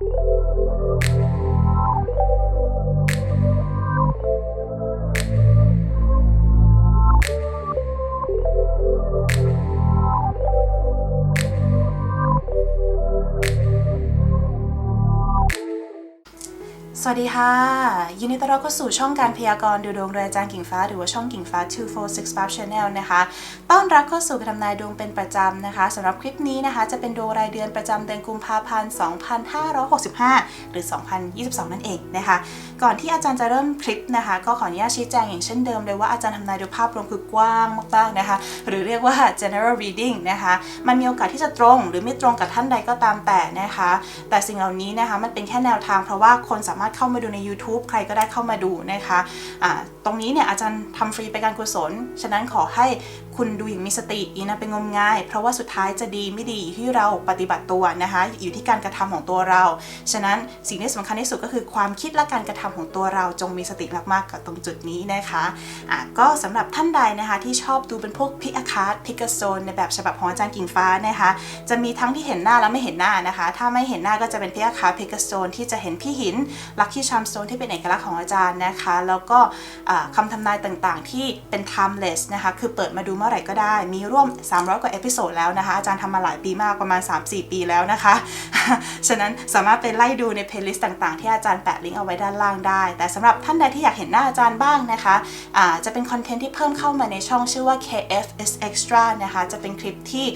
you สวัสดีค่ะ ยินดีต้อนรับเข้าสู่ช่องการพยากรณ์ดูดวงโดยอาจารย์กิ่งฟ้า หรือว่าช่องกิ่งฟ้า 246 Channel นะคะ ต้อนรับเข้าสู่การทำนายดวงเป็นประจำนะคะสำหรับคลิปนี้นะคะ จะเป็นดวงรายเดือนประจำเดือนกุมภาพันธ์ 2565 หรือ 2022 นั่นเองนะคะ ก่อนที่อาจารย์จะเริ่มคลิปนะคะ ก็ขออนุญาตชี้แจงอย่างเช่นเดิมเลยว่าอาจารย์ทำนายโดยภาพรวมคือกว้างมากๆนะคะ หรือเรียกว่า general reading นะคะ มันมีโอกาสที่จะตรง หรือไม่ตรงกับท่านใดก็ตามแต่นะคะ แต่สิ่งเหล่านี้นะคะมันเป็นแค่แนวทางเพราะว่าคนสามารถเข้ามาดูใน YouTube ใครก็ได้เข้ามาดูนะคะอ่าตรงนี้เนี่ยอาจารย์ทำฟรีไปการกุศล ฉะนั้นขอให้คุณดูอย่างมีสติอีนะเป็นงมงาย เพราะว่าสุดท้ายจะดีไม่ดีอยู่ที่เราปฏิบัติตัวนะคะ อยู่ที่การกระทำของตัวเรา ฉะนั้นสิ่งที่สำคัญที่สุดก็คือความคิดและการกระทำของตัวเราจงมีสติมากๆกับตรงจุดนี้นะคะะก็สำหรับท่านใดนะคะที่ชอบดูเป็นพวกพิกอาคาร์ดพิกาโซนในแบบฉบับของอาจารย์กิ่งฟ้านะคะ จะมีทั้งที่เห็นหน้าและไม่เห็นหน้านะคะ ถ้าไม่เห็นหน้าก็จะเป็นพิกอาคาร์ดพิกาโซนที่จะเห็นพี่หินลคกี้ชามสโตนที่เป็นเอกลักษณ์ของอาจารย์นะคะ แล้วก็คำทำนายต่างๆ ที่เป็น timeless นะคะ คือเปิดมาดูเมื่อไหร่ก็ได้ มีร่วม 300 กว่าเอพิโซดแล้วนะคะ อาจารย์ทำมาหลายปีมากประมาณ 3-4 ปีแล้วนะคะ ฉะนั้นสามารถไปไล่ดูในเพลย์ลิสต์ต่างๆ ที่อาจารย์แปะลิงก์เอาไว้ด้านล่างได้ แต่สำหรับท่านใดที่อยากเห็นหน้าอาจารย์บ้างนะคะอ่าจะเป็นคอนเทนต์ที่เพิ่มเข้ามาในช่องชื่อว่า KF is extra นะคะ จะเป็นคลิปที่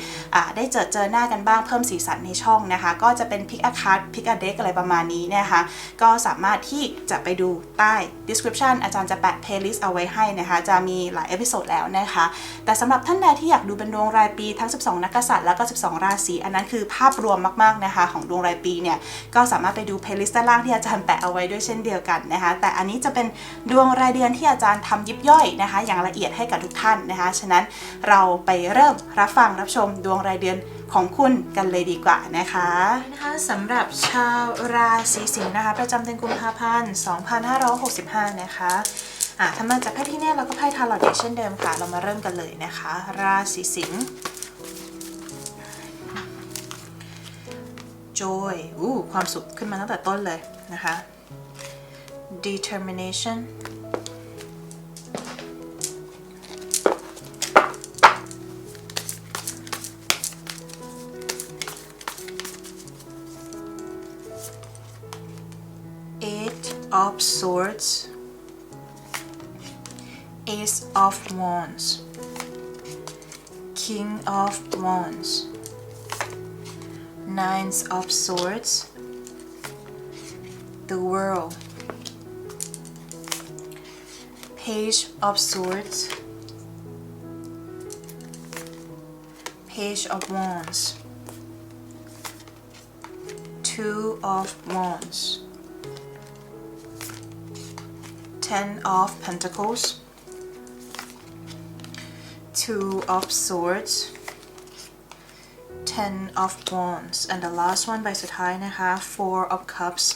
ได้เจอเจอหน้ากันบ้างเพิ่มสีสันในช่องนะคะ ก็จะเป็น pick a card pick a deck อะไรประมาณนี้นะคะ ก็สามารถที่จะไปดูใต้ description อาจารย์จะแปะ playlist เอาไว้ให้นะคะ จะมีหลายเอพิโซดแล้วนะคะ แต่สำหรับท่านใดที่อยากดูเป็นดวงรายปีทั้ง 12 นักกษัตริย์แล้วก็ 12 ราศี อันนั้นคือภาพรวมมากๆนะคะ ของดวงรายปีเนี่ย ก็สามารถไปดู playlist ด้านล่างที่อาจารย์แปะเอาไว้ด้วยเช่นเดียวกันนะคะ แต่อันนี้จะเป็นดวงรายเดือนที่อาจารย์ทำยิบย่อยนะคะ อย่างละเอียดให้กับทุกท่านนะคะ ฉะนั้นเราไปเริ่มรับฟังรับชมดวงรายเดือน ของคุณกันเลยดีกว่านะคะนะคะสำหรับชาวราศีสิงห์นะคะ ประจำเดือนกุมภาพันธ์2565 นะคะอะทำมาจากไพ่ที่แน่แล้วก็ไพ่ทาร์ลอตเดเช่นเดิมค่ะ เรามาเริ่มกันเลยนะคะ ราศีสิงห์ joy อู้ความสุขขึ้นมาตั้งแต่ต้นเลยนะคะ determination of swords ace of wands. King of wands. Nines of Swords, the World, Page of Swords, Page of Wands, Two of Wands, Ten of Pentacles, Two of Swords, Ten of Wands and the last one ใบสุดท้ายนะคะ Four of Cups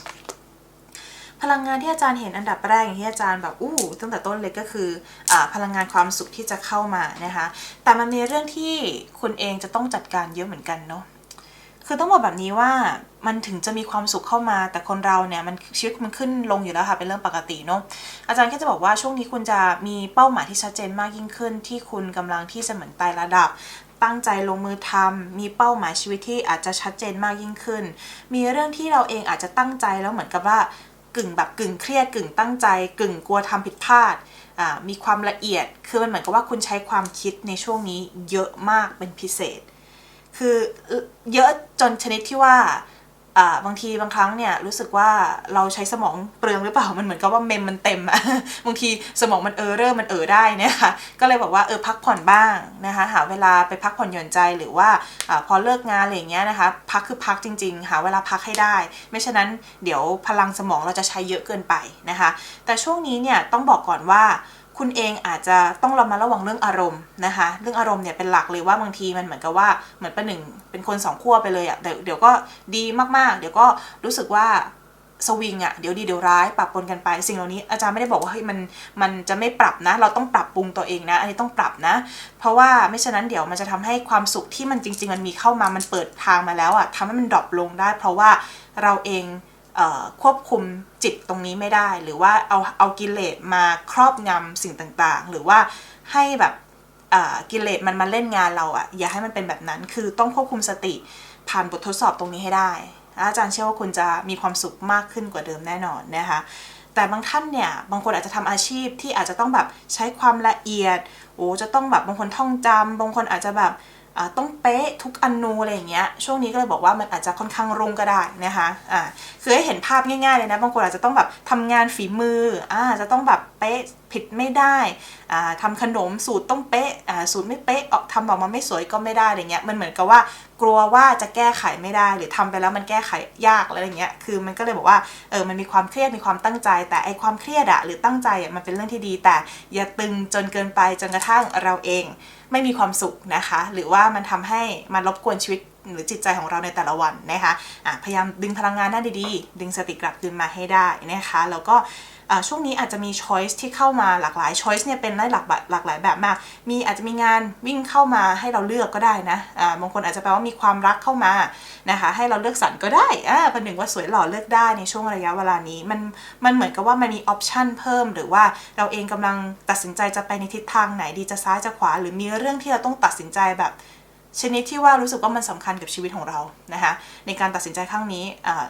พลังงานที่อาจารย์เห็นอันดับแรกอย่างที่อาจารย์แบบอู้ตั้งแต่ต้นเลยก็คืออพลังงานความสุขที่จะเข้ามานะคะ แต่มันมีเรื่องที่คุณเองจะต้องจัดการเยอะเหมือนกันเนาะคือต้องบอกแบบนี้ว่า มันถึงจะมีความสุขเข้ามา แต่คนเราเนี่ยมันชีวิตมันขึ้นลงอยู่แล้วค่ะเป็นเรื่องปกติเนาะอาจารย์ก็จะบอกว่าช่วงนี้คุณจะมีเป้าหมายที่ชัดเจนมากยิ่งขึ้น ที่คุณกำลังที่จะเหมือนไต่ระดับ ตั้งใจลงมือทำมีเป้าหมายชีวิตที่อาจจะชัดเจนมากยิ่งขึ้น มีเรื่องที่เราเองอาจจะตั้งใจแล้วเหมือนกับว่ากึ่งแบบกึ่งเครียดกึ่งตั้งใจ กึ่งกลัวทำผิดพลาดอ่ามีความละเอียด คือมันเหมือนกับว่าคุณใช้ความคิดในช่วงนี้เยอะมากเป็นพิเศษ คือเยอะจนชนิดที่ว่า บางทีบางครั้งเนี่ยรู้สึกว่าเราใช้สมองเปลืองหรือเปล่ามันเหมือนกับว่าเมมมันเต็มอะบางทีสมองมันเออเรอร์มันเออได้นี่ยค่ะก็เลยบอกว่าเออพักผ่อนบ้างนะคะหาเวลาไปพักผ่อนหย่อนใจหรือว่าอพอเลิกงานอะไรอย่างเงี้ยนะคะพักคือพักจริง ๆ หาเวลาพักให้ได้ ไม่ฉะนั้นเดี๋ยวพลังสมองเราจะใช้เยอะเกินไปนะคะแต่ช่วงนี้เนี่ยต้องบอกก่อนว่า คุณเองอาจจะต้องระมัดระวังเรื่องอารมณ์นะคะ เรื่องอารมณ์เนี่ยเป็นหลักเลยว่าบางทีมันเหมือนกับว่าเหมือนเป็นหนึ่งเป็นคนสองขั้วไปเลยอะ่ะเดี๋ยวเดี๋ยวก็ดีมากๆ เดี๋ยวก็รู้สึกว่าสวิงอะเดี๋ยวดีเดี๋ยวร้ายปรับปนกันไป สิ่งเหล่านี้อาจารย์ไม่ได้บอกว่าเฮ้ยมันมันจะไม่ปรับนะ เราต้องปรับปรุงตัวเองนะ อันนี้ต้องปรับนะ เพราะว่าไม่ฉะนั้นเดี๋ยวมันจะทำให้ความสุขที่มันจริง ๆ มันมีเข้ามามันเปิดทางมาแล้วอะทำให้มันดรอปลงได้ เพราะว่าเราเอง ควบคุมจิตตรงนี้ไม่ได้ หรือว่าเอาเอากิเลสมาครอบงำสิ่งต่างๆ หรือว่าให้แบบกิเลสมันมาเล่นงานเราอะอย่าให้มันเป็นแบบนั้น คือต้องควบคุมสติผ่านบททดสอบตรงนี้ให้ได้ อาจารย์เชื่อว่าคุณจะมีความสุขมากขึ้นกว่าเดิมแน่นอนนะคะแต่บางท่านเนี่ย บางคนอาจจะทำอาชีพที่อาจจะต้องแบบใช้ความละเอียด โอ้ จะต้องแบบบางคนท่องจำบางคนอาจจะแบบ ต้องเป๊ะทุกอนูอะไรอย่างเงี้ยช่วงนี้ก็เลยบอกว่ามันอาจจะค่อนข้างรุ่งก็ได้นะคะอ่าคือให้เห็นภาพง่ายๆเลยนะบางคนอาจจะต้องแบบทำงานฝีมืออ่าจะต้องแบบเป๊ะผิดไม่ได้อ่าทำขนมสูตรต้องเป๊ะอ่าสูตรไม่เป๊ะออกทำออกมาไม่สวยก็ไม่ได้อะไรเงี้ยมันเหมือนกับว่ากลัวว่าจะแก้ไขไม่ได้หรือทำไปแล้วมันแก้ไขยากอะไรอย่างเงี้ยคือมันก็เลยบอกว่าเออมันมีความเครียดมีความตั้งใจ แต่ไอความเครียดอะหรือตั้งใจอะมันเป็นเรื่องที่ดี แต่อย่าตึงจนเกินไปจนกระทั่งเราเอง ไม่มีความสุขนะคะ หรือว่ามันทำให้มันรบกวนชีวิตหรือจิตใจของเราในแต่ละวันนะคะะพยายามดึงพลังงานด้านดีๆ ดึงสติกลับคืนมาให้ได้นะคะ แล้วก็ ช่วงนี้อาจจะมี choice ที่เข้ามาหลากหลาย choice เนี่ยเป็นได้หลากหลากหลายแบบมาก มีอาจจะมีงานวิ่งเข้ามาให้เราเลือกก็ได้นะบางคนอาจจะแปลว่ามีความรักเข้ามานะคะให้เราเลือกสรรก็ได้อ่าประหนึ่งว่าสวยหล่อเลือกได้ในช่วงระยะเวลานี้มันมันเหมือนกับว่ามันมี option เพิ่ม หรือว่าเราเองกำลังตัดสินใจจะไปในทิศทางไหนดีจะซ้ายจะขวา หรือมีเรื่องที่เราต้องตัดสินใจแบบ ชนิดที่ว่ารู้สึกว่ามันสำคัญกับชีวิตของเรานะคะในการตัดสินใจครั้งนี้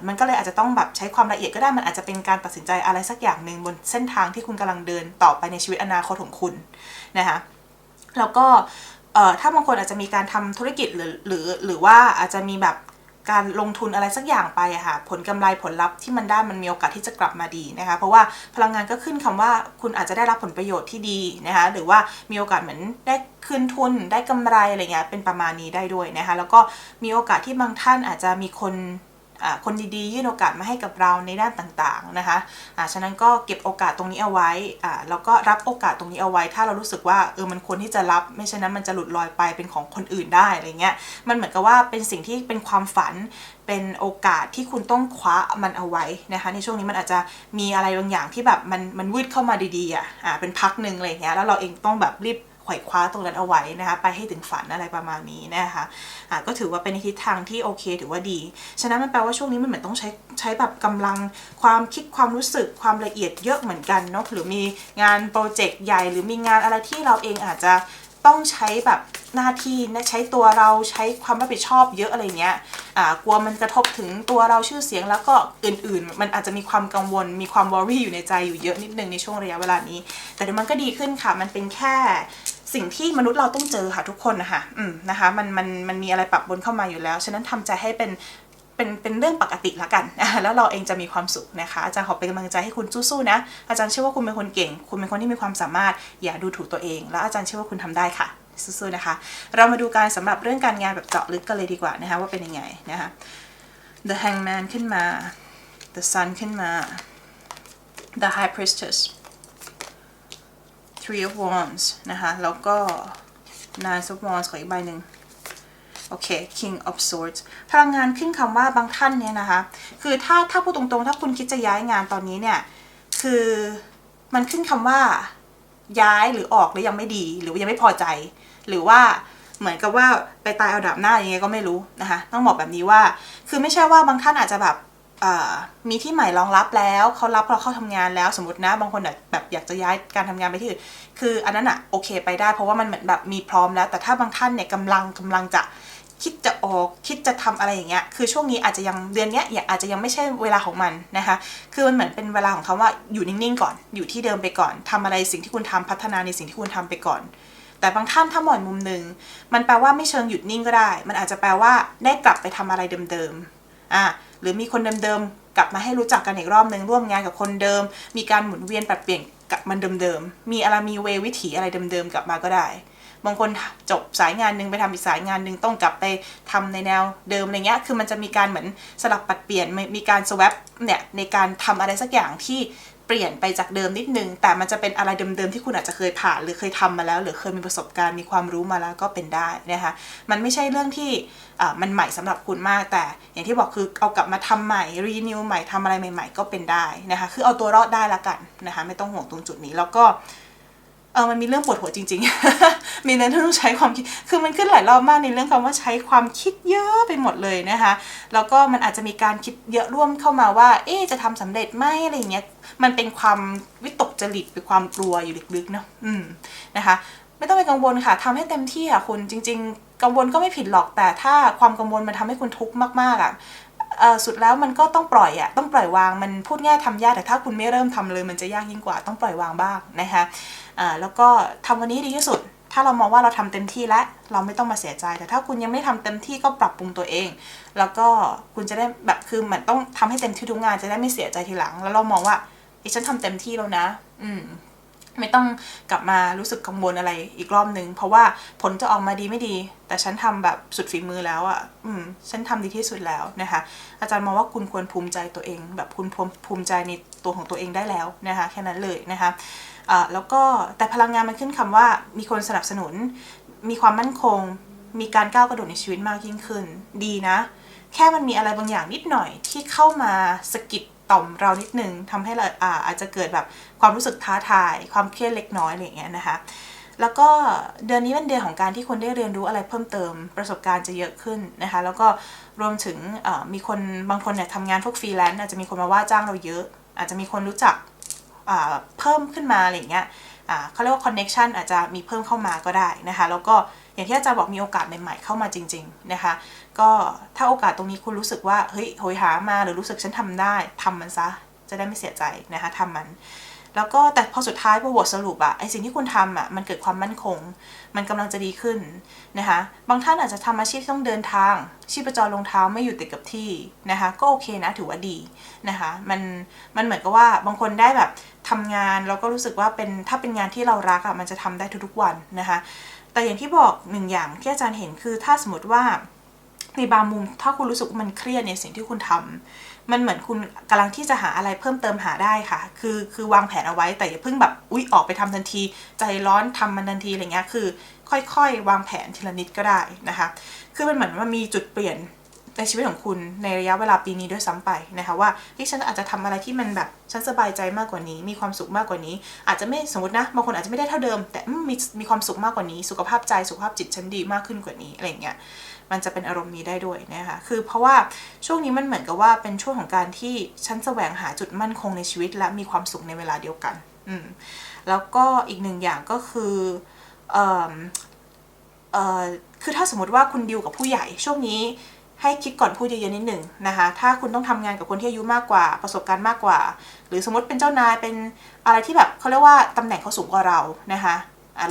มันก็เลยอาจจะต้องแบบใช้ความละเอียดก็ได้มันอาจจะเป็นการตัดสินใจอะไรสักอย่างหนึ่งบนเส้นทางที่คุณกำลังเดินต่อไปในชีวิตอนาคตของคุณนะคะแล้วก็ถ้าบางคนอาจจะมีการทำธุรกิจหรือหรือหรือว่าอาจจะมีแบบ การลงทุนอะไรสักอย่างไปอะค่ะ ผลกำไรผลลัพธ์ที่มันได้มันมีโอกาสที่จะกลับมาดีนะคะ เพราะว่าพลังงานก็ขึ้นคำว่าคุณอาจจะได้รับผลประโยชน์ที่ดีนะคะ หรือว่ามีโอกาสเหมือนได้คืนทุนได้กำไรอะไรเงี้ยเป็นประมาณนี้ได้ด้วยนะคะ แล้วก็มีโอกาสที่บางท่านอาจจะมีคน คนดีๆ ยื่นโอกาสมาให้กับเราในด้านต่างๆนะคะอ่าฉะนั้นก็เก็บโอกาสตรงนี้เอาไว้แล้วก็รับโอกาสตรงนี้เอาไว้ ถ้าเรารู้สึกว่าเออมันควรที่จะรับไม่ฉะนั้นมันจะหลุดลอยไปเป็นของคนอื่นได้อะไรเงี้ยมันเหมือนกับว่าเป็นสิ่งที่เป็นความฝันเป็นโอกาสที่คุณต้องคว้ามันเอาไว้นะคะ ในช่วงนี้มันอาจจะมีอะไรบางอย่างที่แบบมันมันวืดเข้ามาดีๆอะอ่าเป็นพักหนึ่งอะไรเงี้ยแล้วเราเองต้องแบบรีบ ไขว่คว้าตรงนั้นเอาไว้นะคะไปให้ถึงฝันอะไรประมาณนี้นะคะอ่าก็ถือว่าเป็นทิศทางที่โอเคถือว่าดี ฉะนั้นมันแปลว่าช่วงนี้มันเหมือนต้องใช้ใช้แบบกำลังความคิดความรู้สึกความละเอียดเยอะเหมือนกันเนาะหรือมีงานโปรเจกต์ใหญ่ หรือมีงานอะไรที่เราเองอาจจะต้องใช้แบบหน้าที่นะใช้ตัวเราใช้ความรับผิดชอบเยอะอะไรเงี้ยอ่ากลัวมันกระทบถึงตัวเราชื่อเสียงแล้วก็อื่นๆ มันอาจจะมีความกังวล มีความวอรี่อยู่ในใจอยู่เยอะนิดนึงในช่วงระยะเวลานี้ แต่เดี๋ยวมันก็ดีขึ้นค่ะ มันเป็นแค่ สิ่งที่มนุษย์เราต้องเจอค่ะทุกคนนะคะอืมนะคะมันมันมันมีอะไรปรับบนเข้ามาอยู่แล้ว ฉะนั้นทำใจให้เป็นเป็นเป็นเรื่องปกติละกันแล้วเราเองจะมีความสุขนะคะ อาจารย์ขอเป็นกำลังใจให้คุณสู้ๆนะ อาจารย์เชื่อว่าคุณเป็นคนเก่ง คุณเป็นคนที่มีความสามารถ อย่าดูถูกตัวเอง แล้วอาจารย์เชื่อว่าคุณทำได้ค่ะสู้ๆนะคะ เรามาดูการสำหรับเรื่องการงานแบบเจาะลึกกันเลยดีกว่านะคะว่าเป็นยังไงนะคะ The Hangman ขึ้นมา The Sun ขึ้นมา The High Priestess Three of Wands นะคะ แล้วก็ Nine of Wands ขออีกใบหนึ่งโอเค King of Swords พลังงานขึ้นคำว่าบางท่านเนี่ยนะคะ คือถ้าถ้าพูดตรงๆ ถ้าคุณคิดจะย้ายงานตอนนี้เนี่ย คือมันขึ้นคำว่าย้ายหรือออกแล้วยังไม่ดี หรือยังไม่พอใจ หรือว่าเหมือนกับว่าไปตายเอาดับหน้ายังไงก็ไม่รู้นะคะ ต้องบอกแบบนี้ว่า คือไม่ใช่ว่าบางท่านอาจจะแบบ มีที่ใหม่รองรับแล้วเขารับเราเข้าทำงานแล้วสมมตินะบางคนแบบแบบอยากจะย้ายการทำงานไปที่อื่นคืออันนั้นอะโอเคไปได้ เพราะว่ามันเหมือนแบบมีพร้อมแล้ว แต่ถ้าบางท่านเนี่ยกำลังกำลังจะคิดจะออกคิดจะทำอะไรอย่างเงี้ยคือช่วงนี้อาจจะยังเดือนเนี้ยอาจจะยังไม่ใช่เวลาของมันนะคะคือมันเหมือนเป็นเวลาของเขาว่าอยู่นิ่งๆก่อนอยู่ที่เดิมไปก่อนทำอะไรสิ่งที่คุณทำพัฒนาในสิ่งที่คุณทำไปก่อน แต่บางท่านถ้ามองมุมหนึ่งมันแปลว่าไม่เชิงหยุดนิ่งก็ได้ มันอาจจะแปลว่าได้กลับไปทำอะไรเดิมๆ อะหรือมีคนเดิมๆกลับมาให้รู้จักกันอีกรอบหนึ่งร่วมงานกับคนเดิม มีการหมุนเวียนปรับเปลี่ยนกับมันเดิมๆมีอะไรมีเววิถีอะไรเดิมๆกลับมาก็ได้บางคนจบสายงานหนึ่งไปทำอีกสายงานหนึ่งต้องกลับไปทำในแนวเดิมอะไรเงี้ย คือมันจะมีการเหมือนสลับปัดเปลี่ยน มีการสว a p เนี่ยในการทำอะไรสักอย่างที่ ลี่ยนไปจากเดิมนิดนึง แต่มันจะเป็นอะไรเดิมๆที่คุณอาจจะเคยผ่าน หรือเคยทำมาแล้ว หรือเคยมีประสบการณ์มีความรู้มาแล้วก็เป็นได้นะคะมันไม่ใช่เรื่องที่มันใหม่สำหรับคุณมาก แต่อย่างที่บอกคือเอากลับมาทำใหม่รีนิวใหม่ทำอะไรใหม่ ๆ ก็เป็นได้นะคะคือเอาตัวรอดได้ละกันนะคะไม่ต้องห่วงตรงจุดนี้แล้วก็ เออมันมีเรื่องปวดหัวจริง ๆ มีเรื่องที่ต้องใช้ความคิด คือมันขึ้นหลายรอบมากในเรื่องคำว่าใช้ความคิดเยอะไปหมดเลยนะคะ แล้วก็มันอาจจะมีการคิดเยอะร่วมเข้ามาว่า เอ๊จะทำสำเร็จไหมอะไรอย่างเงี้ย มันเป็นความวิตกจริตเป็นความกลัวอยู่ลึกๆเนาะ อืม นะคะ ไม่ต้องไปกังวลค่ะทำให้เต็มที่อะคุณ จริง ๆ กังวลก็ไม่ผิดหรอก แต่ถ้าความกังวลมันทำให้คุณทุกข์มากๆอะ สุดแล้วมันก็ต้องปล่อยอะต้องปล่อยวาง มันพูดง่ายทำยากแต่ถ้าคุณไม่เริ่มทำเลย มันจะยากยิ่งกว่าต้องปล่อยวางบ้างนะคะอ่าแล้วก็ทำวันนี้ดีที่สุด ถ้าเรามองว่าเราทำเต็มที่แล้วเราไม่ต้องมาเสียใจ แต่ถ้าคุณยังไม่ทำเต็มที่ก็ปรับปรุงตัวเอง แล้วก็คุณจะได้แบบคือเหมือนต้องทำให้เต็มที่ทุกงานจะได้ไม่เสียใจทีหลัง แล้วเรามองว่าเอ้ฉันทำเต็มที่แล้วนะ อืม ไม่ต้องกลับมารู้สึกกังวลอะไรอีกรอบนึง เพราะว่าผลจะออกมาดีไม่ดี แต่ฉันทำแบบสุดฝีมือแล้วอะ่ะ อืม ฉันทำดีที่สุดแล้วนะคะ อาจารย์มองว่าคุณควรภูมิใจตัวเอง แบบคุณภูมิใจในตัวของตัวเองได้แล้วนะคะแค่นั้นเลยนะคะอ่าแล้วก็แต่พลังงานมันขึ้นคำว่ามีคนสนับสนุน มีความมั่นคง มีการก้าวกระโดดในชีวิตมากยิ่งขึ้น ดีนะ แค่มันมีอะไรบางอย่างนิดหน่อยที่เข้ามาสะกิด ต่อมเรานิดนึงทำให้เราอาอาจจะเกิดแบบความรู้สึกท้าทาย ความเครียดเล็กน้อยอะไรอย่างเงี้ยนะคะแล้วก็เดือนนี้เป็นเดือนของการที่คนได้เรียนรู้อะไรเพิ่มเติมประสบการณ์จะเยอะขึ้นนะคะ แล้วก็รวมถึงมีคนบางคนเนี่ยทำงานพวกฟรีแลนซ์อาจจะมีคนมาว่าจ้างเราเยอะ อาจจะมีคนรู้จักเพิ่มขึ้นมาอะไรอย่างเงี้ยเขาเรียกว่าคอนเน็ชันอาจจะมีเพิ่มเข้ามาก็ได้นะคะ แล้วก็ อย่างที่อาจารย์บอกมีโอกาสใหม่ๆเข้ามาจริง ๆนะคะ ก็ถ้าโอกาสตรงนี้คุณรู้สึกว่าเฮ้ยโหยหามาหรือรู้สึกฉันทำได้ทำมันซะจะได้ไม่เสียใจนะคะทำมัน แล้วก็แต่พอสุดท้ายพอบทสรุปอะไอสิ่งที่คุณทำอะมันเกิดความมั่นคง มันกำลังจะดีขึ้นนะคะบางท่านอาจจะทำอาชีพต้องเดินทาง ชีพจรลงเท้าไม่อยู่ติดกับที่นะคะก็โอเคนะถือว่าดีนะคะมันมันเหมือนกับว่าบางคนได้แบบทำงานแล้วก็รู้สึกว่าเป็นถ้าเป็นงานที่เรารักอะมันจะทำได้ทุกๆวันนะคะ แต่อย่างที่บอกหนึ่งอย่างที่อาจารย์เห็นคือถ้าสมมติว่าในบางมุมถ้าคุณรู้สึกมันเครียดในสิ่งที่คุณทำมันเหมือนคุณกำลังที่จะหาอะไรเพิ่มเติมหาได้ค่ะ คือคือวางแผนเอาไว้แต่อย่าเพิ่งแบบอุ๊ยออกไปทำทันที ใจร้อนทำมันทันทีอะไรเงี้ยคือ ค่อยๆ วางแผนทีละนิดก็ได้นะคะ คือมันเหมือนว่ามีจุดเปลี่ยน ในชีวิตของคุณในระยะเวลาปีนี้ด้วยซ้ำไปนะคะว่าที่ฉันอาจจะทำอะไรที่มันแบบฉันสบายใจมากกว่านี้ มีความสุขมากกว่านี้ อาจจะไม่สมมตินะบางคนอาจจะไม่ได้เท่าเดิม แต่มมีมีความสุขมากกว่านี้ สุขภาพใจสุขภาพจิตฉันดีมากขึ้นกว่านี้อะไรเงี้ยมันจะเป็นอารมณ์นี้ได้ด้วยนะคะคือเพราะว่าช่วงนี้มันเหมือนกับว่าเป็นช่วงของการที่ฉันแสวงหาจุดมั่นคงในชีวิต และมีความสุขในเวลาเดียวกันอืมแล้วก็อีกหนึ่งอย่างก็คือเอ่อเอ่อคือถ้าสมมติว่าคุณดิวกับผู้ใหญ่ช่วงนี้ ให้คิดก่อนพูดเยอะๆนิดหนึ่งนะคะ ถ้าคุณต้องทำงานกับคนที่อายุมากกว่าประสบการณ์มากกว่า หรือสมมติเป็นเจ้านายเป็นอะไรที่แบบเขาเรียกว่าตำแหน่งเขาสูงกว่าเรานะคะ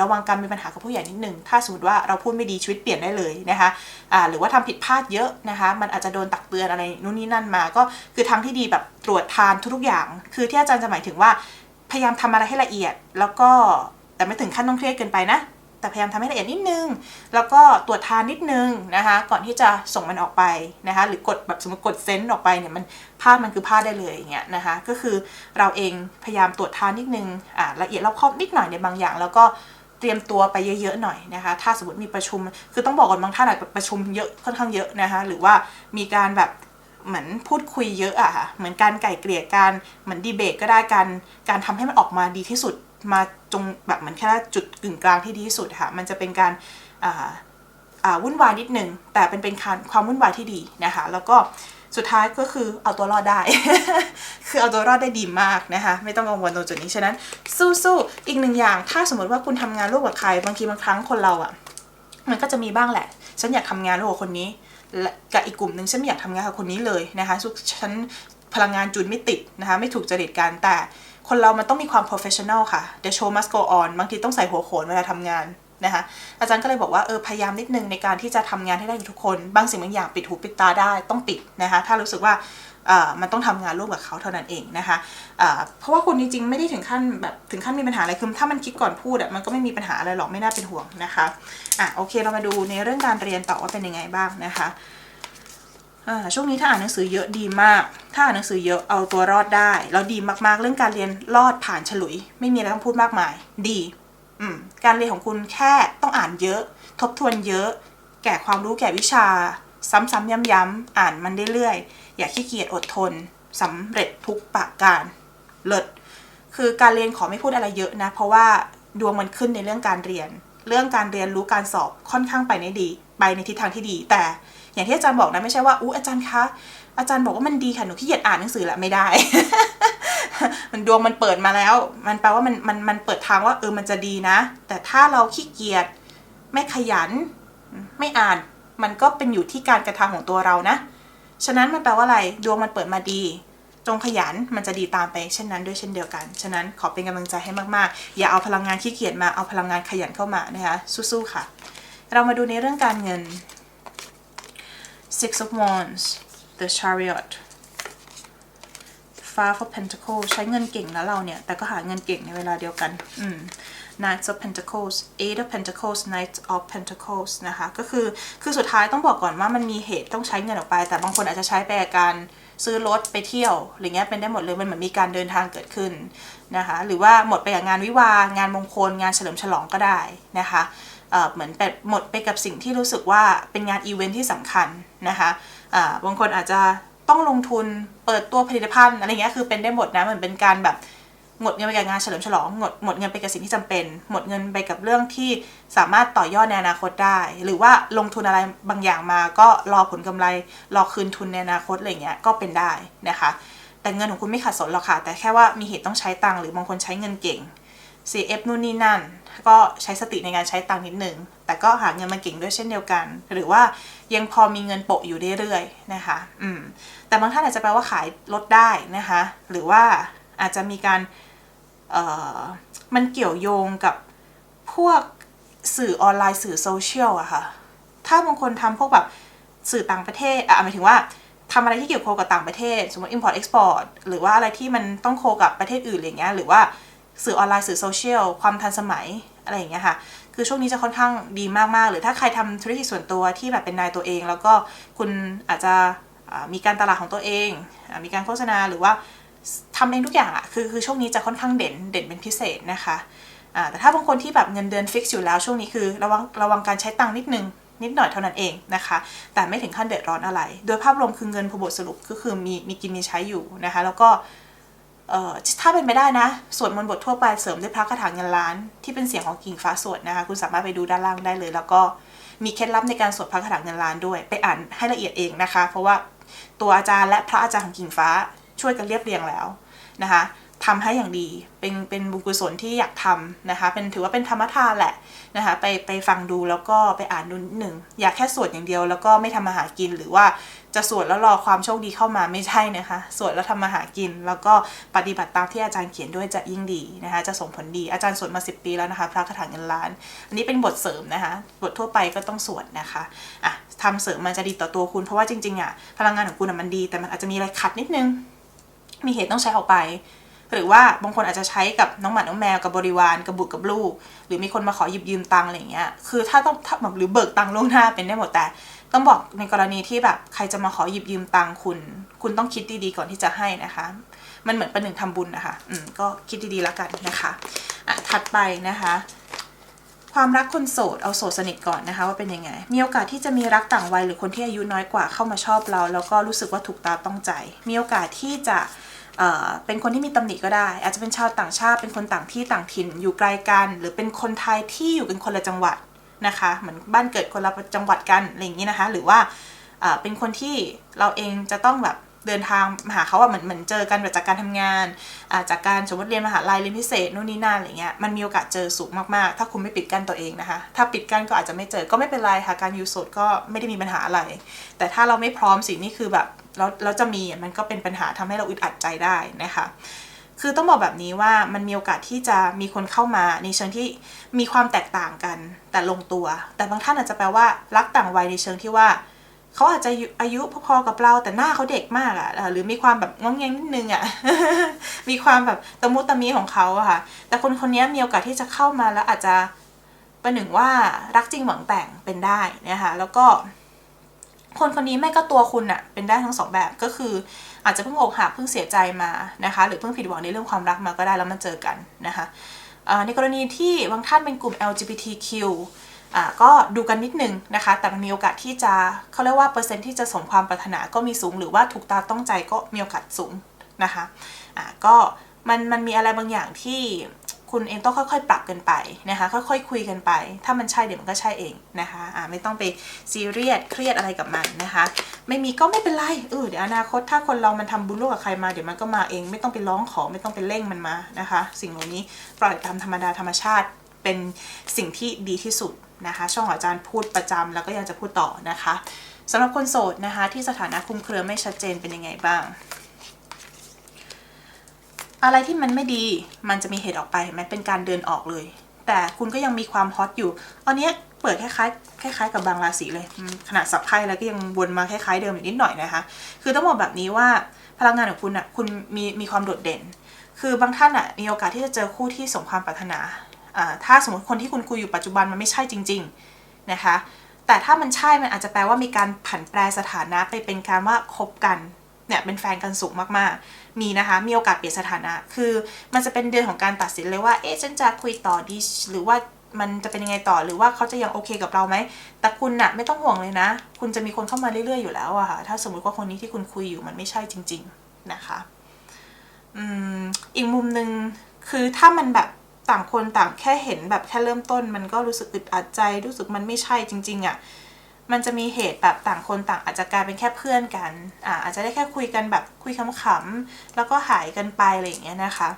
ระวังการมีปัญหากับผู้ใหญ่นิดหนึ่ง ถ้าสมมติว่าเราพูดไม่ดีชีวิตเปลี่ยนได้เลยนะคะอ่าหรือว่าทำผิดพลาดเยอะนะคะ มันอาจจะโดนตักเตือนอะไรนู่นนี่นั่นมา ก็คือทางที่ดีแบบตรวจทานทุกๆอย่าง คือที่อาจารย์จะหมายถึงว่า พยายามทำอะไรให้ละเอียด แล้วก็แต่ไม่ถึงขั้นต้องเครียดเกินไปนะ แต่พยายามทำให้ละเอียดนิดนึง แล้วก็ตรวจทานนิดนึงนะคะ ก่อนที่จะส่งมันออกไปนะคะ หรือกดแบบสมมติกดเซนต์ออกไปเนี่ยมันพลาดมันคือพลาดได้เลยอย่างเงี้ยนะคะ ก็คือเราเองพยายามตรวจทานนิดนึงอ่าละเอียดรอบคอบนิดหน่อยในบางอย่าง แล้วก็เตรียมตัวไปเยอะๆหน่อยนะคะ ถ้าสมมติมีประชุม คือต้องบอกก่อนบางท่านอาจจะประชุมเยอะค่อนข้างเยอะนะคะ หรือว่ามีการแบบเหมือนพูดคุยเยอะอะค่ะ เหมือนการไก่เกลี่ยการเหมือนดีเบตก็ได้การการทำให้มันออกมาดีที่สุด มาจงแบบเหมือนแค่จุดกึ่งกลางที่ดีที่สุดค่ะ มันจะเป็นการวุ่นวายนิดนึง แต่เป็นเป็นการความวุ่นวายที่ดีนะคะ แล้วก็สุดท้ายก็คือเอาตัวรอดได้ คือเอาตัวรอดได้ดีมากนะคะ ไม่ต้องกังวลตรงจุดนี้ ฉะนั้น สู้ๆ อีกหนึ่งอย่าง ถ้าสมมติว่าคุณทำงานร่วมกับใคร บางทีบางครั้งคนเราอะมันก็จะมีบ้างแหละ ฉันอยากทำงานร่วมกับคนนี้ กับอีกกลุ่มหนึ่งฉันไม่อยากทำงานกับคนนี้เลยนะคะฉันพลังงานจูนไม่ติดนะคะ ไม่ถูกจริตกันแต่ คนเรามันต้องมีความ professional ค่ะ the show must go on บางทีต้องใส่หัวโขนเวลาทำงานนะคะอาจารย์ก็เลยบอกว่าเออพยายามนิดนึงในการที่จะทำงานให้ได้กับทุกคน บางสิ่งบางอย่างปิดหูปิดตาได้ต้องปิดนะคะถ้ารู้สึกว่าอ่ามันต้องทำงานร่วมกับเขาเท่านั้นเองนะคะอ่าเพราะว่าคุณจริงๆไม่ได้ถึงขั้นแบบถึงขั้นมีปัญหาอะไรคือถ้ามันคิดก่อนพูดอะมันก็ไม่มีปัญหาอะไรหรอกไม่น่าเป็นห่วงนะคะอะโอเคเรามาดูในเรื่องการเรียนต่อว่าเป็นยังไงบ้างนะคะ ช่วงนี้ถ้าอ่านหนังสือเยอะดีมาก ถ้าอ่านหนังสือเยอะเอาตัวรอดได้ แล้วดีมากๆ เรื่องการเรียนรอดผ่านฉลุย ไม่มีอะไรต้องพูดมากมาย ดี อืม การเรียนของคุณแค่ต้องอ่านเยอะ ทบทวนเยอะ แก่ความรู้แก่วิชา ซ้ำๆย้ำๆอ่านมันเรื่อยๆ อย่าขี้เกียจอดทนสำเร็จทุกประการ เลิศ คือการเรียนขอไม่พูดอะไรเยอะนะ เพราะว่าดวงมันขึ้นในเรื่องการเรียน เรื่องการเรียนรู้การสอบค่อนข้างไปในดี ไปในทิศทางที่ดี แต่ อย่างที่อาจารย์บอกนะไม่ใช่ว่าอู้อาจารย์คะอาจารย์บอกว่ามันดีค่ะหนูขี้เกียจอ่านหนังสือละไม่ได้ มันดวงมันเปิดมาแล้ว มันแปลว่ามันมันมันเปิดทางว่าเออมันจะดีนะ แต่ถ้าเราขี้เกียจไม่ขยัน ไม่อ่านมันก็เป็นอยู่ที่การกระทำของตัวเรานะ ฉะนั้นมันแปลว่าอะไรดวงมันเปิดมาดี จงขยันมันจะดีตามไปเช่นนั้นด้วยเช่นเดียวกัน ฉะนั้นขอเป็นกำลังใจให้มากๆ อย่าเอาพลังงานขี้เกียจมาเอาพลังงานขยันเข้ามานะคะสู้ๆค่ะ เรามาดูในเรื่องการเงิน Six of Wands The Chariot Five of Pentacles ใช้เงินเก่งนะเราเนี่ย แต่ก็หาเงินเก่งในเวลาเดียวกันอืม Knights of Pentacles Eight of Pentacles Knight of Pentacles นะคะ ก็คือ คือสุดท้ายต้องบอกก่อนว่ามันมีเหตุต้องใช้เงินออกไป แต่บางคนอาจจะใช้ไปกับการซื้อรถไปเที่ยวอะไรเงี้ยเป็นได้หมดเลยมันเหมือนมีการเดินทางเกิดขึ้นนะคะ หรือว่าหมดไปกับงานวิวางานมงคลงานเฉลิมฉลองก็ได้นะคะ เหมือนแบบหมดไปกับสิ่งที่รู้สึกว่าเป็นงานอีเวนท์ที่สำคัญนะคะบางคนอาจจะต้องลงทุนเปิดตัวผลิตภัณฑ์อะไรเงี้ยคือเป็นได้หมดนะเหมันเป็นการแบบหมดเงินไปกับงานเฉลิมฉลองหมดหมดเงินไปกับสิ่งที่จำเป็น หมดเงินไปกับเรื่องที่สามารถต่อยอดในอนาคตได้ หรือว่าลงทุนอะไรบางอย่างมาก็รอผลกำไรรอคืนทุนในอนาคตอะไรเงี้ยก็เป็นได้นะคะ แต่เงินของคุณไม่ขาดสนหรอกค่ะแต่แค่ว่ามีเหตุต้องใช้ตังค์หรือบางคนใช้เงินเก่ง CF นู่นนี่นั่น ก็ใช้สติในการใช้ตังค์นิดหนึ่ง แต่ก็หาเงินมาเก่งด้วยเช่นเดียวกัน หรือว่ายังพอมีเงินโปะอยู่เรื่อยๆนะคะ อืม แต่บางท่านอาจจะแปลว่าขายลดได้นะคะ หรือว่าอาจจะมีการ เอ่อ มันเกี่ยวโยงกับพวกสื่อออนไลน์สื่อโซเชียลอะค่ะ ถ้าบางคนทำพวกแบบสื่อต่างประเทศ อะหมายถึงว่าทำอะไรที่เกี่ยวโคกับต่างประเทศ สมมติ import export หรือว่าอะไรที่มันต้องโคกับประเทศอื่นอะไรเงี้ย หรือว่า สื่อออนไลน์สื่อโซเชียลความทันสมัยอะไรอย่างเงี้ยค่ะ คือช่วงนี้จะค่อนข้างดีมากๆ หรือถ้าใครทำธุรกิจส่วนตัวที่แบบเป็นนายตัวเอง แล้วก็คุณอาจจะมีการตลาดของตัวเองอมีการโฆษณาหรือว่าทำเองทุกอย่างอะคือคือช่วงนี้จะค่อนข้างเด่นเด่นเป็นพิเศษนะคะแต่ถ้าบางคนที่แบบเงินเดือนฟิกซ์อยู่แล้วช่วงนี้คือระวังระวังการใช้ตังค์นิดนึงนิดหน่อยเท่านั้นเองนะคะ แต่ไม่ถึงขั้นเดือดร้อนอะไร โดยภาพรวมคือเงินพบทสรุปก็คือมีมีกินมีใช้อยู่นะคะ แล้วก็ ถ้าเป็นไปได้นะสวดมนต์บททั่วไปเสริมด้วยพระคาถาเงินล้าน ที่เป็นเสียงของกิ่งฟ้าสวดนะคะ คุณสามารถไปดูด้านล่างได้เลย แล้วก็มีเคล็ดลับในการสวดพระคาถาเงินล้านด้วย ไปอ่านให้ละเอียดเองนะคะ เพราะว่าตัวอาจารย์และพระอาจารย์ของกิ่งฟ้าช่วยกันเรียบเรียงแล้วนะคะทำให้อย่างดี เป็นเป็นบุญกุศลที่อยากทำนะคะ เป็นถือว่าเป็นธรรมทานแหละนะคะ ไปไปฟังดูแล้วก็ไปอ่านดูนิดหนึ่ง อยากแค่สวดอย่างเดียว แล้วก็ไม่ทำมาหากินหรือว่า จะสวดแล้วรอความโชคดีเข้ามาไม่ใช่นะคะ สวดแล้วทำมาหากิน แล้วก็ปฏิบัติตามที่อาจารย์เขียนด้วยจะยิ่งดีนะคะ จะส่งผลดีอาจารย์สวดมา 10 ปีแล้วนะคะ พระคาถาเงินล้าน อันนี้เป็นบทเสริมนะคะ บททั่วไปก็ต้องสวดนะคะอะทำเสริมมันจะดีต่อตัวคุณ เพราะว่าจริงๆอะพลังงานของคุณอะมันดี แต่มันอาจจะมีอะไรขัดนิดนึง มีเหตุต้องใช้ออกไปหรือว่าบางคนอาจจะใช้กับน้องหมาน้องแมวกับบริวารกับบุตรกับลูก หรือมีคนมาขอหยิบยืมตังอะไรเงี้ยคือถ้าต้องถ้าแบบหรือเบิกตังล่วงหน้าเป็นได้หมดแต่ ต้องบอกในกรณีที่แบบใครจะมาขอหยิบยืมตังคุณ คุณต้องคิดดีๆก่อนที่จะให้นะคะ มันเหมือนเป็นหนึ่งทำบุญนะคะ อืม ก็คิดดีๆแล้วกันนะคะอะถัดไปนะคะ ความรักคนโสดเอาโสดสนิทก่อนนะคะ ว่าเป็นยังไง มีโอกาสที่จะมีรักต่างวัยหรือคนที่อายุน้อยกว่าเข้ามาชอบเรา แล้วก็รู้สึกว่าถูกตาต้องใจ มีโอกาสที่จะเอ่อเป็นคนที่มีตำหนิก็ได้ อาจจะเป็นชาวต่างชาติเป็นคนต่างที่ต่างถิ่นอยู่ไกลกัน หรือเป็นคนไทยที่อยู่กันคนละจังหวัด นะคะเหมือนบ้านเกิดคนละจังหวัดกันอะไรอย่างนี้นะคะ หรือว่าเป็นคนที่เราเองจะต้องแบบเดินทางมาหาเขาว่าเหมือนเหมือนเจอกันแบบจากการทำงานจากการสมมติเรียนมหาลัยเรียนพิเศษนู่นนี่นั่นอะไรเงี้ยมันมีโอกาสเจอสูงมากๆ ถ้าคุณไม่ปิดกั้นตัวเองนะคะ ถ้าปิดกั้นก็อาจจะไม่เจอก็ไม่เป็นไรค่ะการอยู่โสดก็ไม่ได้มีปัญหาอะไร แต่ถ้าเราไม่พร้อมสิ่งนี่คือแบบเราเราจะมีมันก็เป็นปัญหาทำให้เราอึดอัดใจได้นะคะ คือต้องบอกแบบนี้ว่ามันมีโอกาสที่จะมีคนเข้ามาในเชิงที่มีความแตกต่างกัน แต่ลงตัว แต่บางท่านอาจจะแปลว่ารักต่างวัยในเชิงที่ว่าเขาอาจจะอายุพอๆกับเราแต่หน้าเขาเด็กมากอะ่ะหรือมีความแบบงองแงงนิดนึงอะ่ะมีความแบบตะมุตะมีของเขาอะค่ะ แต่คนคนนี้มีโอกาสที่จะเข้ามาแล้วอาจจะประหนึ่งว่ารักจริงหวังแต่งเป็นได้นะคะแล้วก็ คนคนนี้ไม่ก็ตัวคุณอะเป็นได้ทั้งสองแบบก็คือ อาจจะเพิ่งอกหักเพิ่งเสียใจมานะคะ หรือเพิ่งผิดหวังในเรื่องความรักมาก็ได้แล้วมาเจอกันนะคะในกรณีที่บางท่านเป็นกลุ่ม LGBTQ ก็ดูกันนิดนึงนะคะ แต่มันมีโอกาสที่จะเขาเรียกว่าเปอร์เซ็นต์ที่จะสมความปรารถนาก็มีสูง หรือว่าถูกตาต้องใจก็มีโอกาสสูงนะคะอ่าก็มันมันมีอะไรบางอย่างที่ คุณเองต้องค่อยๆ ปรับกันไปนะคะ ค่อยๆ คุยกันไป ถ้ามันใช่เดี๋ยวมันก็ใช่เองนะคะอ่าไม่ต้องไปซีเรียสเครียดอะไรกับมันนะคะ ไม่มีก็ไม่เป็นไรเออเดี๋ยวอนาคตถ้าคนเรามันทำบุญร่วมกับใครมาเดี๋ยวมันก็มาเอง ไม่ต้องไปร้องขอไม่ต้องไปเร่งมันมานะคะ สิ่งเหล่านี้ปล่อยตามธรรมดาธรรมชาติเป็นสิ่งที่ดีที่สุดนะคะ ช่องของอาจารย์พูดประจำแล้วก็ยังจะพูดต่อนะคะสำหรับคนโสดนะคะ ที่สถานะคลุมเครือไม่ชัดเจนเป็นยังไงบ้าง อะไรที่มันไม่ดีมันจะมีเหตุออกไปเห็นเป็นการเดินออกเลย แต่คุณก็ยังมีความฮอตอยู่อันนี้เปิดคล้ายๆคล้ายๆกับบางราศีเลยขนาดสับไพ่แล้วก็ยังวนมาคล้ายๆเดิมอีกนิดหน่อยนะคะ คือต้องบอกแบบนี้ว่าพลังงานของคุณอะคุณมีมีความโดดเด่น คือบางท่านอะมีโอกาสที่จะเจอคู่ที่สมความปรารถนาถ้าสมมติคนที่คุณคุยอยู่ปัจจุบันมันไม่ใช่จริง ๆนะคะ แต่ถ้ามันใช่มันอาจจะแปลว่ามีการผันแปรสถานะไปเป็นการว่าคบกัน เนี่ยเป็นแฟนกันสูงมากๆ มีนะคะ มีโอกาสเปลี่ยนสถานะ คือมันจะเป็นเดือนของการตัดสินเลยว่า เอ๊ะฉันจะคุยต่อดี หรือว่ามันจะเป็นยังไงต่อ หรือว่าเขาจะยังโอเคกับเราไหม แต่คุณน่ะไม่ต้องห่วงเลยนะ คุณจะมีคนเข้ามาเรื่อยๆอยู่แล้วอะค่ะ ถ้าสมมติว่าคนนี้ที่คุณคุยอยู่มันไม่ใช่จริง ๆนะคะ อืม อีกมุมหนึ่งคือถ้ามันแบบต่างคนต่างแค่เห็นแบบแค่เริ่มต้น มันก็รู้สึกอึดอัดใจ รู้สึกมันไม่ใช่จริง ๆอะ มันจะมีเหตุแบบต่างคนต่างอาจจะกลายเป็นแค่เพื่อนกันอ่าอาจจะได้แค่คุยกันแบบคุยขำๆแล้วก็หายกันไปอะไรอย่างเงี้ยนะคะ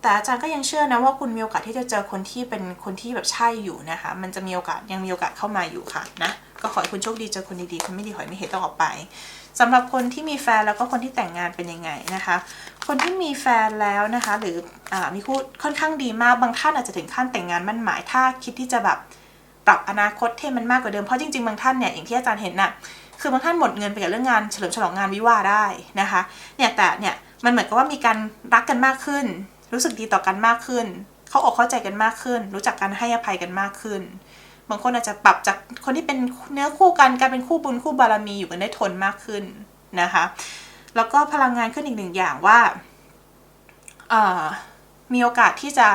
แต่อาจารย์ก็ยังเชื่อนะว่าคุณมีโอกาสที่จะเจอคนที่เป็นคนที่แบบใช่อยู่นะคะ มันจะมีโอกาสยังมีโอกาสเข้ามาอยู่ค่ะนะก็ขอให้คุณโชคดีเจอคนดีๆคนไม่ดีขอให้ไม่เหตุต้องออกไปสำหรับคนที่มีแฟนแล้วก็คนที่แต่งงานเป็นยังไงนะคะ คนที่มีแฟนแล้วนะคะ หรืออ่ามีคู่ค่อนข้างดีมากบางท่านอาจจะถึงขั้นแต่งงานมั่นหมายถ้าคิดที่จะแบบ ปรับอนาคตให้มันมากกว่าเดิม เพราะจริงๆบางท่านเนี่ยอย่างที่อาจารย์เห็นน่ะคือบางท่านหมดเงินไปกับเรื่องงานเฉลิมฉลองงานวิวาได้นะคะเนี่ยแต่เนี่ยมันเหมือนกับว่ามีการรักกันมากขึ้น รู้สึกดีต่อกันมากขึ้น เขาอกเข้าใจกันมากขึ้น รู้จักการให้อภัยกันมากขึ้น บางคนอาจจะปรับจากคนที่เป็นเนื้อคู่กันกลายเป็นคู่บุญคู่บารมีอยู่กันได้ทนมากขึ้นนะคะแล้วก็พลังงานขึ้นอีกหนึ่งอย่างว่ามีโอกาสที่จะ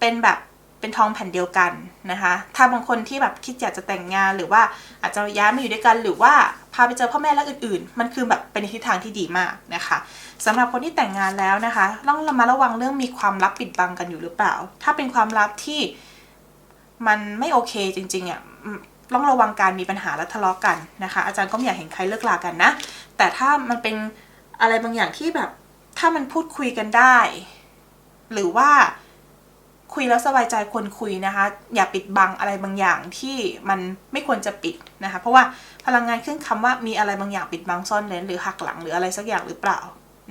เป็นแบบ เป็นทองแผ่นเดียวกันนะคะ ถ้าบางคนที่แบบคิดอยากจะแต่งงานหรือว่าอาจจะย้ายมาอยู่ด้วยกันหรือว่าพาไปเจอพ่อแม่และอื่นๆ มันคือแบบเป็นทิศทางที่ดีมากนะคะสำหรับคนที่แต่งงานแล้วนะคะต้องระมัดระวังเรื่องมีความลับปิดบังกันอยู่หรือเปล่า ถ้าเป็นความลับที่มันไม่โอเคจริงๆอะต้องระวังการมีปัญหาและทะเลาะกันนะคะ อาจารย์ก็ไม่อยากเห็นใครเลิกลากันนะ แต่ถ้ามันเป็นอะไรบางอย่างที่แบบถ้ามันพูดคุยกันได้ หรือว่า คุยแล้วสบายใจควรคุยนะคะ อย่าปิดบังอะไรบางอย่างที่มันไม่ควรจะปิดนะคะ เพราะว่าพลังงานขึ้นคำว่ามีอะไรบางอย่างปิดบังซ่อนเร้นหรือหักหลังหรืออะไรสักอย่างหรือเปล่า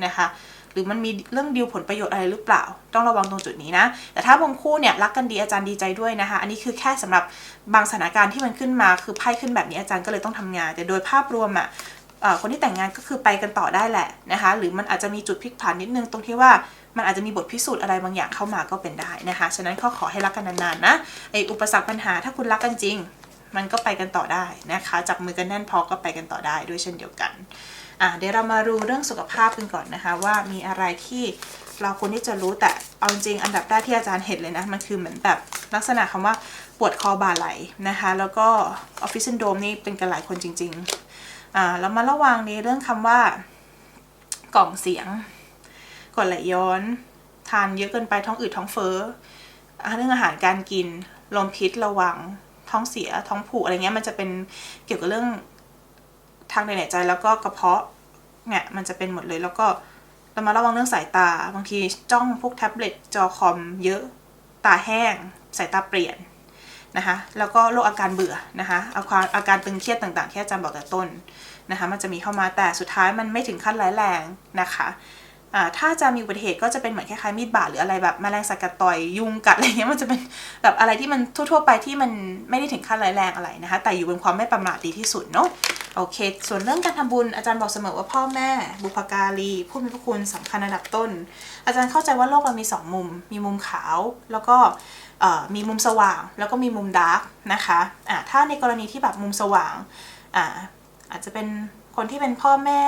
นะคะ หรือมันมีเรื่องดีลผลประโยชน์อะไรหรือเปล่า ต้องระวังตรงจุดนี้นะ แต่ถ้าบางคู่เนี่ยรักกันดีอาจารย์ดีใจด้วยนะคะ อันนี้คือแค่สำหรับบางสถานการณ์ที่มันขึ้นมาคือไพ่ขึ้นแบบนี้อาจารย์ก็เลยต้องทำงาน แต่โดยภาพรวมอะเอ่อคนที่แต่งงานก็คือไปกันต่อได้แหละนะคะ หรือมันอาจจะมีจุดพลิกผันนิดนึงตรงที่ว่า มันอาจจะมีบทพิสูจน์อะไรบางอย่างเข้ามาก็เป็นได้นะคะ ฉะนั้นก็ขอให้รักกันนานๆนะไออุปสรรคปัญหาถ้าคุณรักกันจริง มันก็ไปกันต่อได้นะคะ จับมือกันแน่นพอก็ไปกันต่อได้ด้วยเช่นเดียวกันอะเดี๋ยวเรามาดูเรื่องสุขภาพกันก่อนนะคะ ว่ามีอะไรที่เราควรที่จะรู้แต่เอาจริงอันดับแรกที่อาจารย์เห็นเลยนะ มันคือเหมือนแบบลักษณะคำว่าปวดคอบ่าไหลนะคะ แล้วก็ออฟฟิศซินโดมนี่เป็นกันหลายคนจริง ๆอ่าแล้วมาระวังในเรื่องคำว่ากล่องเสียง กดไหลย้อน ทานเยอะเกินไปท้องอืดท้องเฟ้อเรื่องอาหารการกินลมพิษระวัง ท้องเสียท้องผูกอะไรเงี้ยมันจะเป็นเกี่ยวกับเรื่องทางเดินหายใจแล้วก็กระเพาะเนี่ยมันจะเป็นหมดเลยแล้วก็เรามาระวังเรื่องสายตา บางทีจ้องพวกแท็บเล็ตจอคอมเยอะตาแห้ง สายตาเปลี่ยนนะคะแล้วก็โรคอาการเบื่อนะคะอาการอาการตึงเครียดต่างๆ ที่อาจารย์บอกแต่ต้นนะคะมันจะมีเข้ามาแต่สุดท้ายมันไม่ถึงขั้นร้ายแรงนะคะ ถ้าจะมีอุบัติเหตุก็จะเป็นเหมือนคล้ายๆมีดบาดหรืออะไรแบบแมลงสัตว์กัดต่อยยุงกัดอะไรเงี้ยมันจะเป็นแบบอะไรที่มันทั่วๆไปที่มันไม่ได้ถึงขั้นร้ายแรงอะไรนะคะ แต่อยู่บนความไม่ประมาทดีที่สุดเนาะโอเค ส่วนเรื่องการทำบุญอาจารย์บอกเสมอว่าพ่อแม่ บุพการีผู้มีพระคุณสำคัญระดับต้น อาจารย์เข้าใจว่าโลกเรามีสองมุม มีมุมขาวแล้วก็มีมุมสว่าง แล้วก็มีมุมดาร์กนะคะอ่าถ้าในกรณีที่แบบมุมสว่างอาอาจจะเป็นคนที่เป็นพ่อแม่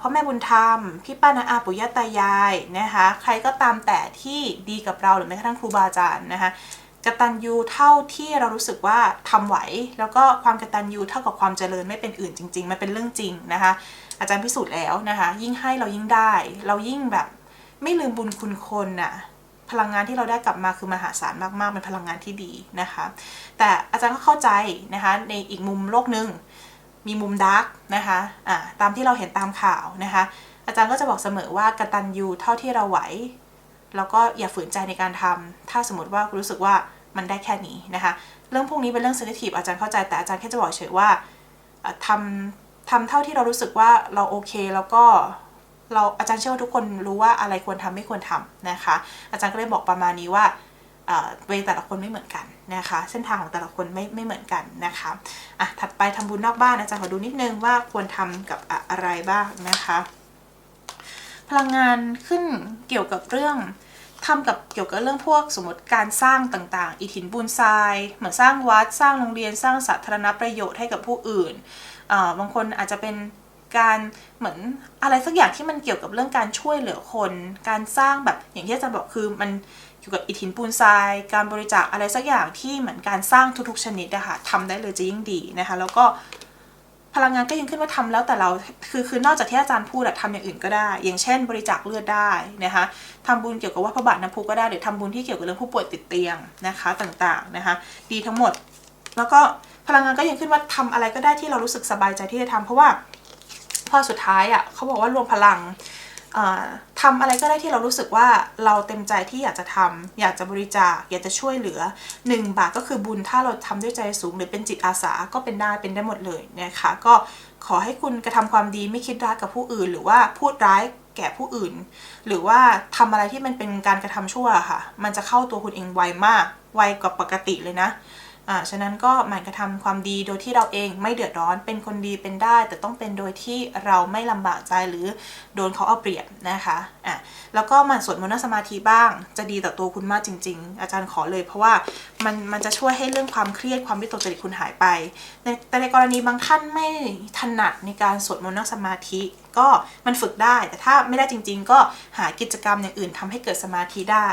พ่อแม่บุญธรรม พี่ป้านาอาปู่ย่าตายายนะคะใครก็ตามแต่ที่ดีกับเราหรือแม้กระทั่งครูบาอาจารย์นะคะกตัญญูเท่าที่เรารู้สึกว่าทำไหว แล้วก็ความกตัญญูเท่ากับความเจริญไม่เป็นอื่นจริง ๆ มันเป็นเรื่องจริงนะคะ อาจารย์พิสูจน์แล้วนะคะ ยิ่งให้เรายิ่งได้ เรายิ่งแบบไม่ลืมบุญคุณคนน่ะพลังงานที่เราได้กลับมาคือมหาศาลมากๆเป็นพลังงานที่ดีนะคะ แต่อาจารย์ก็เข้าใจนะคะในอีกมุมโลกหนึ่ง มีมุมดาร์กนะคะอ่าตามที่เราเห็นตามข่าวนะคะ อาจารย์ก็จะบอกเสมอว่ากระตัญญูเท่าที่เราไหว แล้วก็อย่าฝืนใจในการทำถ้าสมมติว่ารู้สึกว่ามันได้แค่นี้นะคะ เรื่องพวกนี้เป็นเรื่องเซนซิทีฟอาจารย์เข้าใจแต่อาจารย์แค่จะบอกเฉยว่าทำทำเท่าที่เรารู้สึกว่าเราโอเคแล้วก็เราอาจารย์เชื่อว่าทุกคนรู้ว่าอะไรควรทำไม่ควรทำนะคะ อาจารย์ก็เลยบอกประมาณนี้ว่า เวแต่ละคนไม่เหมือนกันนะคะ เส้นทางของแต่ละคนไม่ไม่เหมือนกันนะคะอะถัดไปทำบุญนอกบ้านอาจารย์ขอดูนิดนึงว่าควรทำกับอะไรบ้างนะคะ พลังงานขึ้นเกี่ยวกับเรื่องทำกับเกี่ยวกับเรื่องพวกสมมติการสร้างต่างๆ อิฐหินปูนทราย เหมือนสร้างวัด สร้างโรงเรียน สร้างสาธารณประโยชน์ให้กับผู้อื่นอ่าบางคนอาจจะเป็น การเหมือนอะไรสักอย่างที่มันเกี่ยวกับเรื่องการช่วยเหลือคน การสร้างแบบอย่างที่อาจารย์บอกคือมันเกี่ยวกับอิฐหินปูนทราย การบริจาคอะไรสักอย่างที่เหมือนการสร้างทุกๆชนิดอะคะทำได้เลยจะยิ่งดีนะคะ แล้วก็พลังงานก็ยังขึ้นว่าทำแล้วแต่เราคือคือนอกจากที่อาจารย์พูดอะทำอย่างอื่นก็ได้ อย่างเช่น บริจาคเลือดได้นะคะทำบุญเกี่ยวกับว่าพระบาทน้ำพุก็ได้หรือทำบุญที่เกี่ยวกับเรื่องผู้ป่วยติดเตียงนะคะต่างๆนะคะ ดีทั้งหมด แล้วก็พลังงานก็ยังขึ้นว่าทำอะไรก็ได้ที่เรารู้สึกสบายใจที่จะทำเพราะว่า พอสุดท้ายอะเขาบอกว่ารวมพลังอ่าทำอะไรก็ได้ที่เรารู้สึกว่าเราเต็มใจที่อยากจะทำอยากจะบริจาค อยากจะช่วยเหลือ 1 บาทก็คือบุญถ้าเราทำด้วยใจสูง หรือเป็นจิตอาสาก็เป็นได้เป็นได้หมดเลยนะคะก็ขอให้คุณกระทำความดีไม่คิดร้ายกับผู้อื่น หรือว่าพูดร้ายแก่ผู้อื่น หรือว่าทำอะไรที่มันเป็นการกระทำชั่วค่ะ มันจะเข้าตัวคุณเองไวมากไวกว่าปกติเลยนะ อ่าฉะนั้นก็หมั่นกระทำความดีโดยที่เราเองไม่เดือดร้อนเป็นคนดีเป็นได้ แต่ต้องเป็นโดยที่เราไม่ลำบากใจหรือโดนเขาเอาเปรียบนะคะอะแล้วก็มันสวดมนต์สมาธิบ้าง จะดีต่อตัวคุณมากจริง ๆ อาจารย์ขอเลย เพราะว่ามันมันจะช่วยให้เรื่องความเครียดความวิตกจริตคุณหายไปในแต่ในกรณีบางท่านไม่ถนัดในการสวดมนต์สมาธิก็มันฝึกได้ แต่ถ้าไม่ได้จริง ๆ ก็หากิจกรรมอย่างอื่นทำให้เกิดสมาธิได้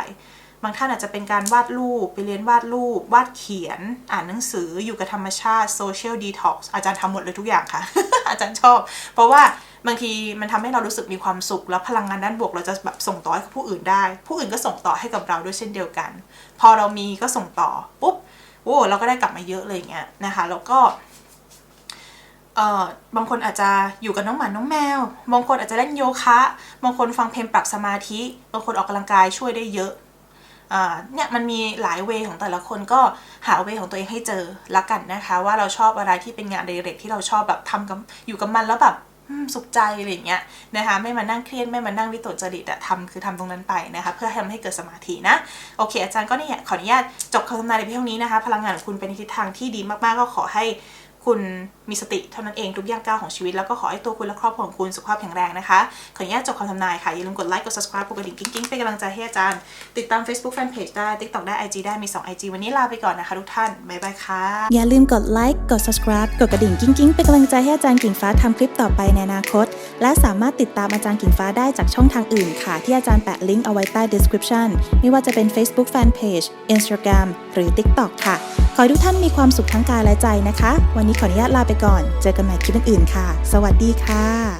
บางท่านอาจจะเป็นการวาดรูปไปเรียนวาดรูป วาดเขียน อ่านหนังสืออยู่กับธรรมชาติโซเชียลดีท็อกซ์อาจารย์ทำหมดเลยทุกอย่างค่ะ อาจารย์ชอบ เพราะว่าบางทีมันทำให้เรารู้สึกมีความสุข แล้วพลังงานด้านบวกเราจะแบบส่งต่อให้กับผู้อื่นได้ ผู้อื่นก็ส่งต่อให้กับเราด้วยเช่นเดียวกัน พอเรามีก็ส่งต่อปุ๊บโอ้เราก็ได้กลับมาเยอะเลยอย่างเงี้ยนะคะ แล้วก็เอ่อบางคนอาจจะอยู่กับน้องหมา น้องแมว บางคนอาจจะเล่นโยคะ บางคนฟังเพลงปรับสมาธิ บางคนออกกำลังกายช่วยได้เยอะ เนี่ยมันมีหลายเวของแต่ละคนก็หาเวของตัวเองให้เจอละกันนะคะ ว่าเราชอบอะไรที่เป็นงานเดเรกที่เราชอบแบบทำกับอยู่กับมันแล้วแบบสุขใจอะไรอย่างเงี้ยนะคะไม่มานั่งเครียดไม่มานั่งวิตกจริตอะทำคือทำตรงนั้นไปนะคะเพื่อทำให้เกิดสมาธินะโอเค อาจารย์ก็นี่ขออนุญาตจบคำทำนายในเพียงนี้นะคะ พลังงานของคุณเป็นทิศทางที่ดีมากๆก็ขอให้คุณ มีสติเท่านั้นเองทุกย่างก้าวของชีวิต แล้วก็ขอให้ตัวคุณและครอบครัวของคุณสุขภาพแข็งแรงนะคะขออนุญาตจบคำทำนายค่ะอย่าลืมกดไลค์กด subscribe กดกระดิ่งกิ๊งๆเป็นกำลังใจให้อาจารย์ติดตาม Facebook Fanpage ได้ TikTok ได้ IG ได้มี 2 IG วันนี้ลาไปก่อนนะคะทุกท่านบ๊ายบายค่ะอย่าลืมกดไลค์กด subscribe กดกระดิ่งกิ้งกิ้งเป็นกำลังใจให้อาจารย์กิ่งฟ้าทำคลิปต่อไปในอนาคต และสามารถติดตามอาจารย์กิ่งฟ้าได้จากช่องทางอื่นค่ะ ที่อาจารย์แปะลิงก์เอาไว้ใต้ description ไม่ว่าจะเป็น Facebook Fanpage Instagram หรือ TikTok ค่ะ ขอให้ทุกท่านมีความสุขทั้งกายและใจนะคะ วันนี้ขออนุญาตลาไปก่อน เจอกันใหม่คลิปอื่นๆค่ะ สวัสดีค่ะ